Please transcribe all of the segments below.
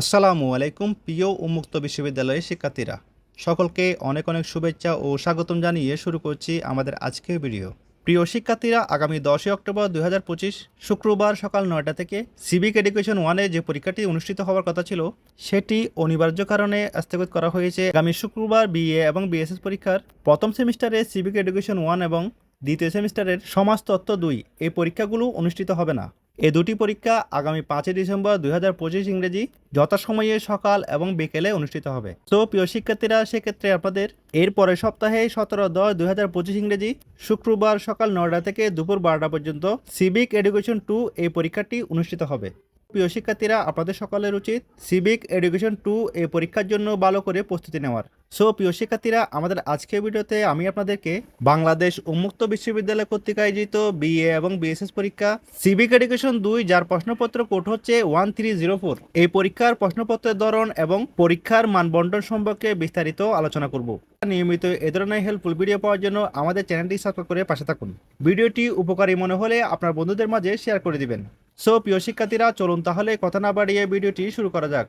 আসসালামু আলাইকুম, প্রিয় উন্মুক্ত বিশ্ববিদ্যালয়ের শিক্ষার্থীরা। সকলকে অনেক অনেক শুভেচ্ছা ও স্বাগতম জানিয়ে শুরু করছি আমাদের আজকের ভিডিও। প্রিয় শিক্ষার্থীরা, আগামী দশই অক্টোবর দুই হাজার পঁচিশ, শুক্রবার সকাল নয়টা থেকে সিভিক এডুকেশন ওয়ানে যে পরীক্ষাটি অনুষ্ঠিত হওয়ার কথা ছিল, সেটি অনিবার্য কারণে স্থগিত করা হয়েছে। আগামী শুক্রবার বিএ এবং বিএসএস পরীক্ষার প্রথম সেমিস্টারে সিভিক এডুকেশন ওয়ান এবং দ্বিতীয় সেমিস্টারের সমাজতত্ত্ব দুই, এই পরীক্ষাগুলো অনুষ্ঠিত হবে না। এ দুটি পরীক্ষা আগামী পাঁচই ডিসেম্বর দুই হাজার পঁচিশ ইংরেজি যথাসময়ে সকাল এবং বিকেলে অনুষ্ঠিত হবে। তো প্রিয় শিক্ষার্থীরা, সেক্ষেত্রে আপনাদের এর পরের সপ্তাহে সতেরো দশ দুই হাজার পঁচিশ ইংরেজি শুক্রবার সকাল নয়টা থেকে দুপুর বারোটা পর্যন্ত সিভিক এডুকেশন টু এই পরীক্ষাটি অনুষ্ঠিত হবে। প্রিয় শিক্ষার্থীরা, আপনাদের সকলের উচিত সিভিক এডুকেশন টু এই পরীক্ষার জন্য ভালো করে প্রস্তুতি নেওয়ার। সো প্রিয় শিক্ষার্থীরা, আমাদের আজকের ভিডিওতে আমি আপনাদেরকে বাংলাদেশ উন্মুক্ত বিশ্ববিদ্যালয় কর্তৃক আয়োজিত বিএ এবং বিএসএস পরীক্ষা সিভিক এডুকেশন দুই যার প্রশ্নপত্র কোড হচ্ছে ওয়ান থ্রি জিরো ফোর এই পরীক্ষার প্রশ্নপত্রের ধরন এবং পরীক্ষার মানবন্টন সম্পর্কে বিস্তারিত আলোচনা করব। নিয়মিত এ ধরনের হেল্পফুল ভিডিও পাওয়ার জন্য আমাদের চ্যানেলটি সাবস্ক্রাইব করে পাশে থাকুন। ভিডিওটি উপকারী মনে হলে আপনার বন্ধুদের মাঝে শেয়ার করে দিবেন। সো প্রিয় শিক্ষার্থীরা, চলুন তাহলে কথা না বাড়িয়ে ভিডিওটি শুরু করা যাক।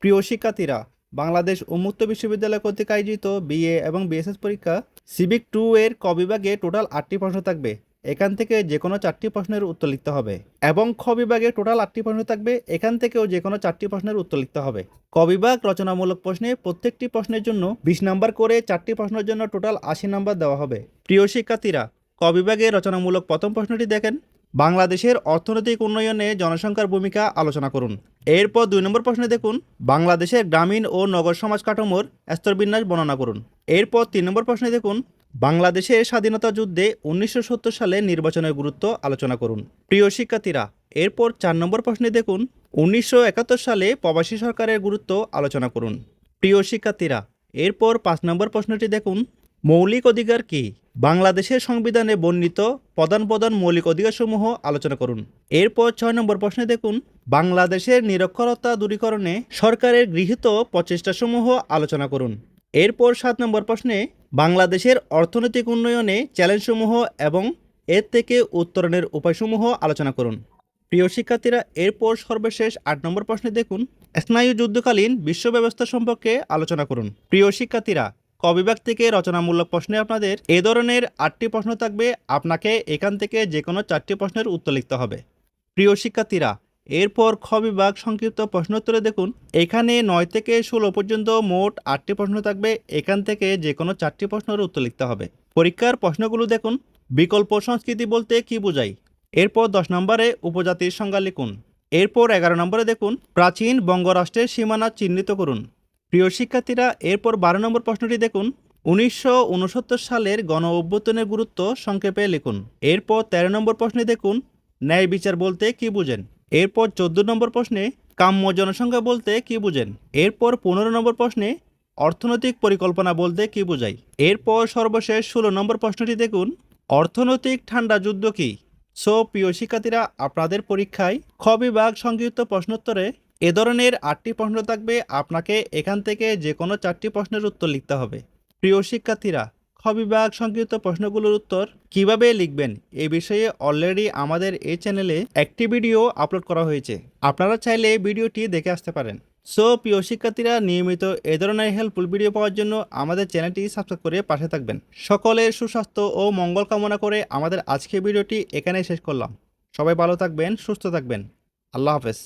প্রিয় শিক্ষার্থীরা, বাংলাদেশ উন্মুক্ত বিশ্ববিদ্যালয় কর্তৃক আয়োজিত বিএ এবং বিএসএস পরীক্ষা সিভিক টু এর ক বিভাগে টোটাল আটটি প্রশ্ন থাকবে। এখান থেকে যে কোনো চারটি প্রশ্নের উত্তর লিখতে হবে এবং খ বিভাগে টোটাল আটটি প্রশ্ন থাকবে। এখান থেকেও যে কোনো চারটি প্রশ্নের উত্তর লিখতে হবে। ক বিভাগ রচনামূলক প্রশ্নে প্রত্যেকটি প্রশ্নের জন্য বিশ নাম্বার করে চারটি প্রশ্নের জন্য টোটাল আশি নাম্বার দেওয়া হবে। প্রিয় শিক্ষার্থীরা ক বিভাগে রচনামূলক প্রথম প্রশ্নটি দেখেন। বাংলাদেশের অর্থনৈতিক উন্নয়নে জনসংখ্যার ভূমিকা আলোচনা করুন। এরপর দুই নম্বর প্রশ্নে দেখুন, বাংলাদেশের গ্রামীণ ও নগর সমাজ কাঠামোর স্তরবিন্যাস বর্ণনা করুন। এরপর তিন নম্বর প্রশ্নে দেখুন, বাংলাদেশের স্বাধীনতা যুদ্ধে উনিশশো সত্তর সালে নির্বাচনের গুরুত্ব আলোচনা করুন। প্রিয় শিক্ষার্থীরা, এরপর চার নম্বর প্রশ্নে দেখুন, উনিশশো একাত্তর সালে প্রবাসী সরকারের গুরুত্ব আলোচনা করুন। প্রিয় শিক্ষার্থীরা, এরপর পাঁচ নম্বর প্রশ্নটি দেখুন মৌলিক অধিকার কি? বাংলাদেশের সংবিধানে বর্ণিত প্রধান প্রধান মৌলিক অধিকারসমূহ আলোচনা করুন। এরপর ছয় নম্বর প্রশ্নে দেখুন, বাংলাদেশের নিরক্ষরতা দূরীকরণে সরকারের গৃহীত প্রচেষ্টাসমূহ আলোচনা করুন। এরপর সাত নম্বর প্রশ্নে, বাংলাদেশের অর্থনৈতিক উন্নয়নে চ্যালেঞ্জসমূহ এবং এর থেকে উত্তরণের উপায়সমূহ আলোচনা করুন। প্রিয় শিক্ষার্থীরা, এরপর সর্বশেষ আট নম্বর প্রশ্নে দেখুন, স্নায়ু যুদ্ধকালীন বিশ্ব ব্যবস্থা সম্পর্কে আলোচনা করুন। প্রিয় শিক্ষার্থীরা ক বিভাগ থেকে রচনামূলক প্রশ্নে আপনাদের এ ধরনের আটটি প্রশ্ন থাকবে। আপনাকে এখান থেকে যে কোনো চারটি প্রশ্নের উত্তর লিখতে হবে। প্রিয় শিক্ষার্থীরা, এরপর খ বিভাগ সংক্ষিপ্ত প্রশ্ন উত্তরে দেখুন। এখানে নয় থেকে ষোলো পর্যন্ত মোট আটটি প্রশ্ন থাকবে। এখান থেকে যে কোনো চারটি প্রশ্নের উত্তর লিখতে হবে। পরীক্ষার প্রশ্নগুলো দেখুন। বিকল্প সংস্কৃতি বলতে কি বোঝায়? এরপর দশ নম্বরে উপজাতির সংজ্ঞা লিখুন। এরপর এগারো নম্বরে দেখুন। প্রাচীন বঙ্গরাষ্ট্রের সীমানা চিহ্নিত করুন। প্রিয় শিক্ষার্থীরা, এরপর বারো নম্বর প্রশ্নটি দেখুন। উনিশশো উনসত্তর সালের গণ অভ্যুত্থানের গুরুত্ব সংক্ষেপে লিখুন। এরপর তেরো নম্বর প্রশ্নে দেখুন, ন্যায় বিচার বলতে কি বুঝেন? এরপর চোদ্দ নম্বর প্রশ্নে, কাম্য জনসংখ্যা বলতে কি বুঝেন? এরপর পনেরো নম্বর প্রশ্নে, অর্থনৈতিক পরিকল্পনা বলতে কি বোঝায় এরপর সর্বশেষ ষোলো নম্বর প্রশ্নটি দেখুন, অর্থনৈতিক ঠান্ডা যুদ্ধ কি? সো, প্রিয় শিক্ষার্থীরা, আপনাদের পরীক্ষায় খ বিভাগ সংক্ষিপ্ত প্রশ্নোত্তরে এ ধরনের আটটি প্রশ্ন থাকবে। আপনাকে এখান থেকে যে কোনো চারটি প্রশ্নের উত্তর লিখতে হবে। প্রিয় শিক্ষার্থীরা, খ বিভাগ সংক্ষিপ্ত প্রশ্নগুলোর উত্তর কীভাবে লিখবেন এ বিষয়ে অলরেডি আমাদের এই চ্যানেলে একটি ভিডিও আপলোড করা হয়েছে। আপনারা চাইলে ভিডিওটি দেখে আসতে পারেন। সো প্রিয় শিক্ষার্থীরা, নিয়মিত এ ধরনের হেল্পফুল ভিডিও পাওয়ার জন্য আমাদের চ্যানেলটি সাবস্ক্রাইব করে পাশে থাকবেন। সকলের সুস্বাস্থ্য ও মঙ্গল কামনা করে আমাদের আজকের ভিডিওটি এখানেই শেষ করলাম। সবাই ভালো থাকবেন, সুস্থ থাকবেন। আল্লাহ হাফেজ।